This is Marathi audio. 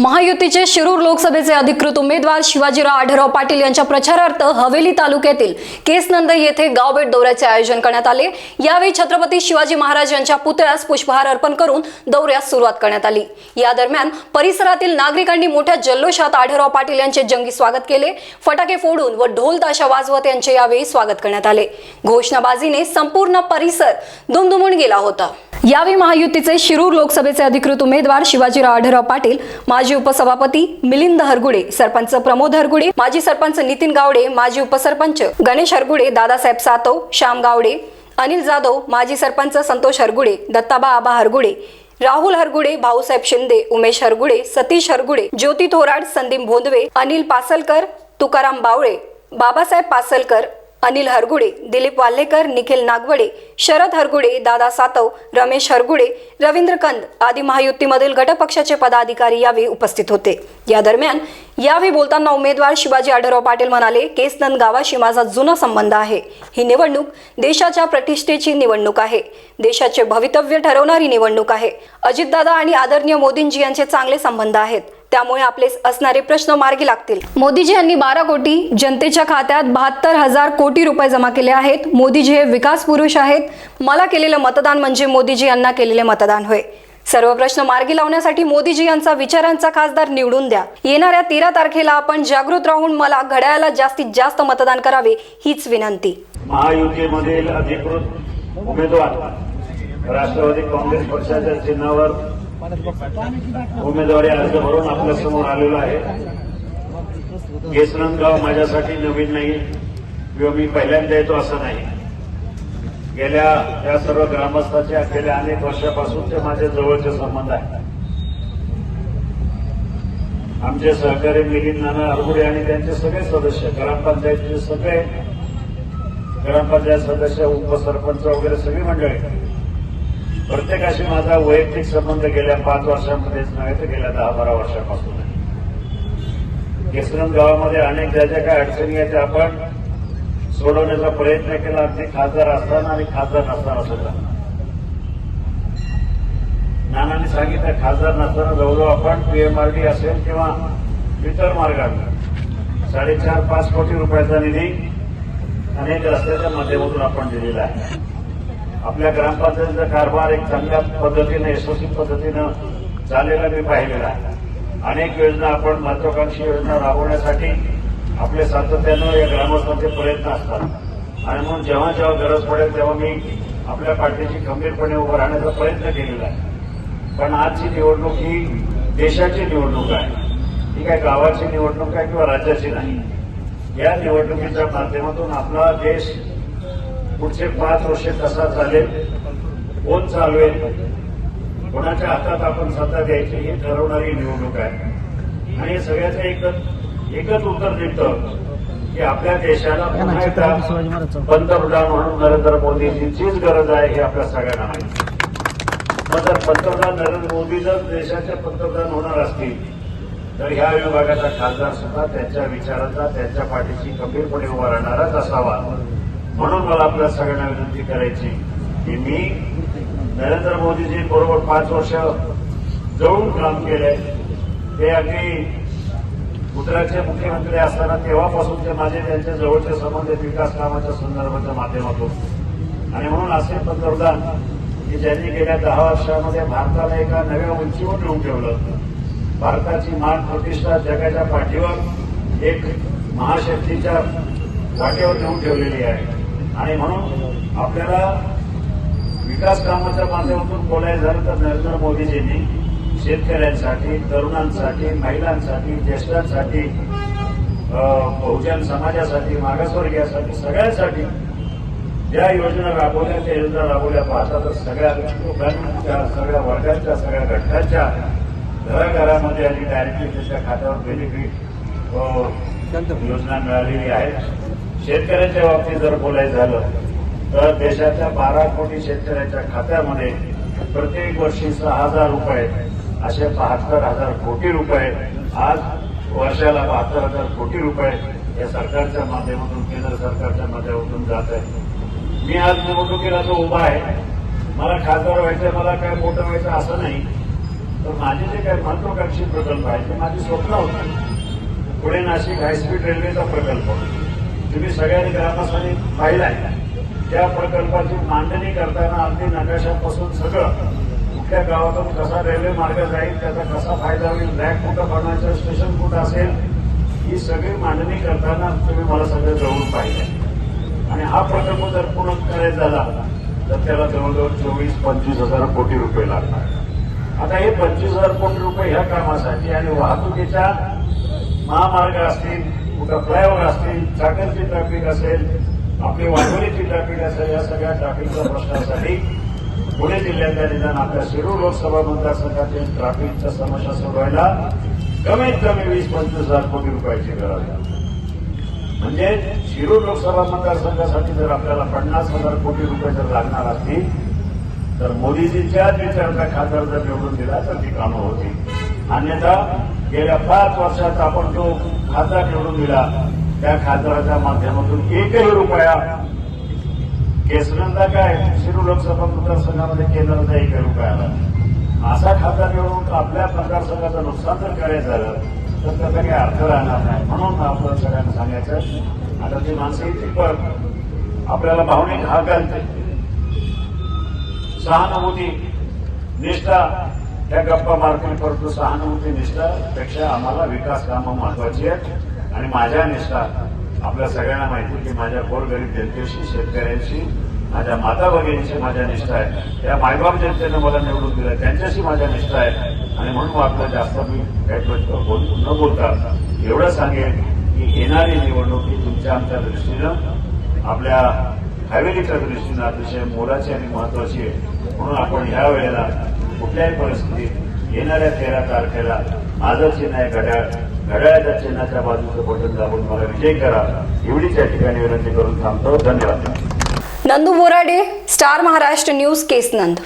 महायुतीचे शिरूर लोकसभेचे अधिकृत उमेदवार शिवाजीराव आढळराव पाटील यांच्या प्रचारार्थ हवेली तालुक्यातील केसनंद येथे गावभेट दौऱ्याचे आयोजन करण्यात आले. यावेळी छत्रपती शिवाजी महाराज यांच्या पुतळ्यास पुष्पहार अर्पण करून दौऱ्यास सुरुवात करण्यात आली. या दरम्यान परिसरातील नागरिकांनी मोठ्या जल्लोषात आढळराव पाटील यांचे जंगी स्वागत केले. फटाके फोडून व ढोल ताशा वाजवत यांचे यावेळी स्वागत करण्यात आले. घोषणाबाजीने संपूर्ण परिसर दुमदुमून गेला होता. यावेळी महायुतीचे शिरूर लोकसभेचे अधिकृत उमेदवार शिवाजीराव आढळराव पाटील माजी उपसभापती मिलिंद हरगुडे सरपंच प्रमोद हरगुडे माजी सरपंच नितीन गावडे माजी उपसरपंच गणेश हरगुडे दादासाहेब सातव श्याम गावडे अनिल जाधव माजी सरपंच संतोष हरगुडे दत्ताबा आबा हरगुडे राहुल हरगुडे भाऊसाहेब शिंदे उमेश हरगुडे सतीश हरगुडे ज्योती थोराड संदीप भोंदवे अनिल पासलकर तुकाराम बावळे बाबासाहेब पासलकर अनिल हरगुडे दिलीप वाल्हेकर निखिल नागवडे शरद हरगुडे दादा सातव रमेश हरगुडे रवींद्र कंद आदी महायुतीमधील गटपक्षाचे पदाधिकारी यावेळी उपस्थित होते. या दरम्यान यावेळी बोलताना उमेदवार शिवाजी आढळराव पाटील म्हणाले केसनंद गावाशी माझा जुना संबंध आहे. ही निवडणूक देशाच्या प्रतिष्ठेची निवडणूक आहे. देशाचे भवितव्य ठरवणारी निवडणूक आहे. अजितदादा आणि आदरणीय मोदींजी यांचे चांगले संबंध आहेत. त्यामुळे आपले असणारे प्रश्न मार्गी लागतील. मोदीजी यांनी बारा कोटी जनतेच्या खात्यात बहात्तर हजार कोटी रुपये जमा केले आहेत. मोदीजी हे विकास पुरुष आहेत. मला केलेलं मतदान म्हणजे मोदीजी यांना केलेले मतदान होय. सर्व प्रश्न मार्गी लावण्यासाठी मोदीजी यांचा विचारांचा खासदार निवडून द्या. येणाऱ्या तेरा तारखेला आपण जागृत राहून मला घड्याळाला जास्तीत जास्त मतदान करावे हीच विनंती. महायुतीमधील अधिकृत उमेदवार राष्ट्रवादी काँग्रेस पक्षाच्या चिन्हावर उमेदवारी अर्ज भरून आपल्यासमोर आलेलो आहे. केसनंदगाव माझ्यासाठी नवीन नाही किंवा मी पहिल्यांदा येतो असं नाही. गेल्या या सर्व ग्रामस्थाच्या गेल्या अनेक वर्षापासून ते माझे जवळचे संबंध आहेत. आमचे सहकारी मिलिंद नाना अरगुडे आणि त्यांचे सगळे सदस्य ग्रामपंचायतीचे सगळे ग्रामपंचायत सदस्य उपसरपंच वगैरे सगळी मंडळी प्रत्येकाशी माझा वैयक्तिक संबंध गेल्या पाच वर्षामध्येच नव्हे तर गेल्या दहा बारा वर्षापासून आहे. केसरम गावामध्ये अनेक ज्या ज्या काही अडचणी आहेत त्या आपण सोडवण्याचा प्रयत्न केला. अगदी खासदार असताना आणि खासदार नसताना सुद्धा. नानांनी सांगितलं खासदार नसताना जवळजवळ आपण पीएमआरडी असेल किंवा इतर मार्गाने साडेचार पाच कोटी रुपयाचा निधी अनेक रस्त्याच्या माध्यमातून आपण दिलेला आहे. आपल्या ग्रामपंचायतीचा कारभार एक चांगल्या पद्धतीनं यशस्वी पद्धतीनं झालेला मी पाहिलेला आहे. अनेक योजना आपण महत्वाकांक्षी योजना राबवण्यासाठी आपले सातत्यानं या ग्रामस्थांचे प्रयत्न असतात. आणि म्हणून जेव्हा जेव्हा गरज पडेल तेव्हा मी आपल्या पार्टीशी खंबीरपणे उभं राहण्याचा प्रयत्न केलेला आहे. पण आजची निवडणूक ही देशाची निवडणूक आहे. ही काय गावाची निवडणूक आहे किंवा राज्याची नाही? या निवडणुकीच्या माध्यमातून आपला देश पुढचे पाच वर्षे कसा चालेल. कोण चालवेल कोणाच्या हातात आपण सत्ता द्यायची ही ठरवणारी निवडणूक आहे. आणि सगळ्याचं एकच एकच उत्तर देतं की आपल्या देशाला पुन्हा एकदा पंतप्रधान म्हणून नरेंद्र मोदीजींचीच गरज आहे हे आपल्या सगळ्यांना माहिती. मग जर पंतप्रधान नरेंद्र मोदी जर देशाचे पंतप्रधान होणार असतील तर ह्या विभागाचा खासदार सुद्धा त्यांच्या विचाराचा त्यांच्या पाठीशी गंभीरपणे उभा राहणाराच असावा. म्हणून मला आपल्या सगळ्यांना विनंती करायची की मी नरेंद्र मोदीजी बरोबर पाच वर्ष जवळून काम केलंय. ते अगदी गुजरातचे मुख्यमंत्री असताना तेव्हापासून ते माझे त्यांच्या जवळचे संबंध विकास कामाच्या संदर्भाच्या माध्यमातून. आणि म्हणून असे पंतप्रधान की ज्यांनी गेल्या दहा वर्षामध्ये भारताला एका नव्या उंचीवर नेऊन ठेवलं. भारताची मान प्रतिष्ठा जगाच्या पाठीवर एक महाशक्तीच्या वाटेवर नेऊन ठेवलेली आहे. आणि म्हणून आपल्याला विकास कामाच्या माध्यमातून बोलायचं झालं तर नरेंद्र मोदीजींनी शेतकऱ्यांसाठी तरुणांसाठी महिलांसाठी ज्येष्ठांसाठी बहुजन समाजासाठी मागासवर्गीयासाठी सगळ्यांसाठी ज्या योजना राबवल्या त्या योजना राबवल्या पाहता तर सगळ्या लोकांच्या सगळ्या वर्गांच्या सगळ्या घटकांच्या घराघरामध्ये आणि डायरेक्टली त्याच्या खात्यावर बेनिफिट योजना मिळालेली आहे. शेतकऱ्यांच्या बाबतीत जर बोलायचं झालं तर देशाच्या बारा कोटी शेतकऱ्यांच्या खात्यामध्ये प्रत्येक वर्षी सहा हजार रुपये असे बहात्तर हजार कोटी रुपये आज वर्षाला बहात्तर हजार कोटी रुपये या सरकारच्या माध्यमातून केंद्र सरकारच्या माध्यमातून जात आहे. मी आज निवडणुकीला जो उभा आहे मला खासदार व्हायचं मला काय मोठं व्हायचं असं नाही तर माझे जे काही महत्वाकांक्षी प्रकल्प आहेत ते माझी स्वप्न होती. पुणे नाशिक हायस्पीड रेल्वेचा प्रकल्प. तुम्ही सगळ्यांनी ग्रामस्थांनी पाहिलाय त्या प्रकल्पाची मांडणी करताना अगदी नकाशापासून सगळं कुठल्या गावातून कसा रेल्वे मार्ग जाईल त्याचा कसा फायदा होईल रॅक कुठं बनवायचं स्टेशन कुठं असेल ही सगळी मांडणी करताना तुम्ही मला सगळं जवळून पाहिलं आणि हा प्रकल्प जर पूर्ण करायचा झाला तर त्याला जवळजवळ चोवीस पंचवीस हजार कोटी रुपये लागणार. आता हे पंचवीस हजार कोटी रुपये ह्या कामासाठी आणि वाहतुकीच्या महामार्ग असतील तर फ्लायओव्हर असतील चाकरची ट्रॅफिक असेल आपली वाघोलीची ट्रॅफिक असेल या सगळ्या ट्रॅफिकच्या प्रश्नासाठी पुणे जिल्ह्यातल्या निदान आपल्या शिरूर लोकसभा मतदारसंघातील ट्रॅफिकच्या समस्या सोडवायला कमीत कमी वीस पंचवीस हजार कोटी रुपयाची गरज आहे. म्हणजे शिरूर लोकसभा मतदारसंघासाठी जर आपल्याला पन्नास हजार कोटी रुपये जर लागणार असतील तर मोदीजीच्याच विचाराचा खासदार जर निवडून दिला तर ती कामं होती अन्यथा गेल्या पाच वर्षात आपण जो खासदार निवडून दिला त्या खासदाराच्या माध्यमातून एकही रुपया केसरंदा काय शिरू लोकसभा मतदारसंघामध्ये केंद्राचा एक रुपया आला असा खासदार निवडून आपल्या मतदारसंघाचं नुकसान जर करायचं झालं तर त्याचा काही अर्थ राहणार नाही. म्हणून आपण सगळ्यांना सांगायचं आता ती माणसं येतील पण आपल्याला भावनिक हा घालते सहानुभूती निष्ठा त्या गप्पा मारतील परंतु सहानुभूती निष्ठा पेक्षा आम्हाला विकास कामं महत्वाची आहेत. आणि माझ्या निष्ठा आपल्या सगळ्यांना माहिती की माझ्या गोरगरीब जनतेशी शेतकऱ्यांशी माझ्या माता भगिनीशी माझ्या निष्ठा आहे. त्या मायबाप जनतेनं मला निवडून दिलं त्यांच्याशी माझ्या निष्ठा आहे. आणि म्हणून आपलं जास्त मी काही बोल न बोलता एवढं सांगेन की येणारी निवडणूक ही तुमच्या आमच्या दृष्टीनं आपल्या हवेलीच्या दृष्टीनं अतिशय मोलाची आणि महत्वाची आहे. म्हणून आपण ह्या वेळेला कुठल्याही परिस्थितीत येणाऱ्या तेरा तारखेला माझं चिन्ह आहे घड्याळ घड्याळाच्या चिन्हाच्या बाजूचं बटन दाबून मला विजय करा एवढीच या ठिकाणी विनंती करून थांबतो धन्यवाद नंदू बोराडे स्टार महाराष्ट्र न्यूज केसनंद